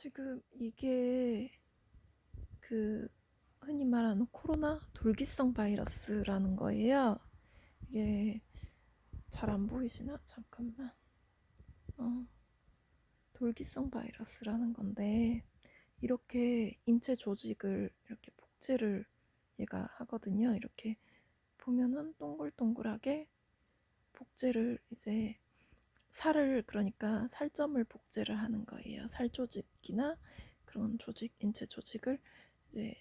지금 이게 그 흔히 말하는 코로나 돌기성 바이러스라는 거예요. 이게 잘 안 보이시나? 잠깐만. 어, 돌기성 바이러스라는 건데 이렇게 인체 조직을 이렇게 복제를 얘가 하거든요. 이렇게 보면은 동글동글하게 복제를 이제 살을 그러니까 살점을 복제를 하는 거예요. 살 조직이나 그런 조직, 인체 조직을 이제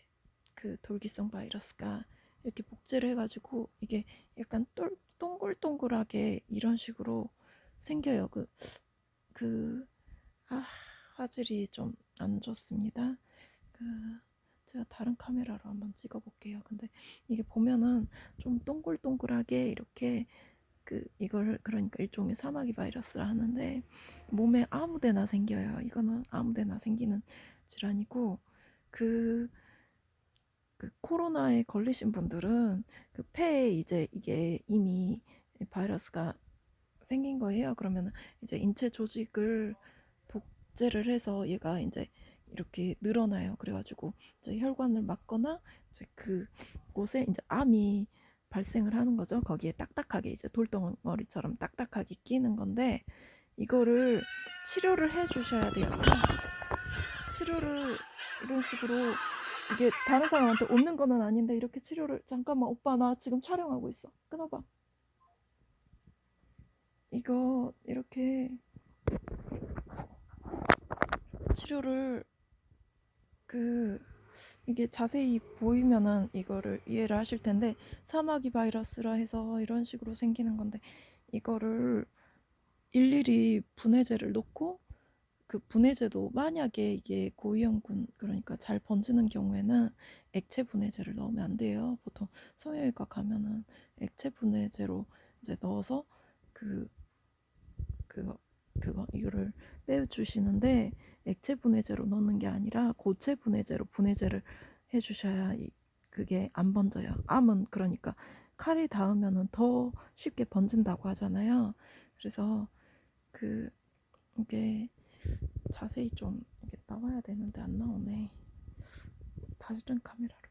그 돌기성 바이러스가 이렇게 복제를 해가지고 이게 약간 똘, 동글동글하게 이런 식으로 생겨요. 그, 그, 아, 화질이 좀 안 좋습니다. 그, 제가 다른 카메라로 한번 찍어볼게요. 근데 이게 보면은 좀 동글동글하게 이렇게 그 이걸 그러니까 일종의 사마귀 바이러스라 하는데 몸에 아무데나 생겨요. 이거는 아무데나 생기는 질환이고 그, 그 코로나에 걸리신 분들은 그 폐에 이제 이게 이미 바이러스가 생긴 거예요. 그러면 이제 인체 조직을 복제를 해서 얘가 이제 이렇게 늘어나요. 그래가지고 이제 혈관을 막거나 이제 그 곳에 이제 암이 발생을 하는 거죠. 거기에 딱딱하게 이제 돌덩어리처럼 딱딱하게 끼는 건데 이거를 치료를 해 주셔야 돼요. 치료를 이런 식으로 이게 다른 사람한테 없는 거는 아닌데 이렇게 치료를 잠깐만 오빠 나 지금 촬영하고 있어. 끊어봐. 이거 이렇게 치료를 그 이게 자세히 보이면은 이거를 이해를 하실 텐데 사마귀 바이러스라 해서 이런 식으로 생기는 건데 이거를 일일이 분해제를 놓고 그 분해제도 만약에 이게 고위험군 그러니까 잘 번지는 경우에는 액체 분해제를 넣으면 안 돼요. 보통 성형외과 가면은 액체 분해제로 이제 넣어서 그 그거 그거 이거를 빼주시는데 액체 분해제로 넣는 게 아니라 고체 분해제로 분해제를 해주셔야 이- 그게 안 번져요. 암은 그러니까 칼이 닿으면은 더 쉽게 번진다고 하잖아요. 그래서 그 이게 자세히 좀 이게 나와야 되는데 안 나오네. 다른 카메라로.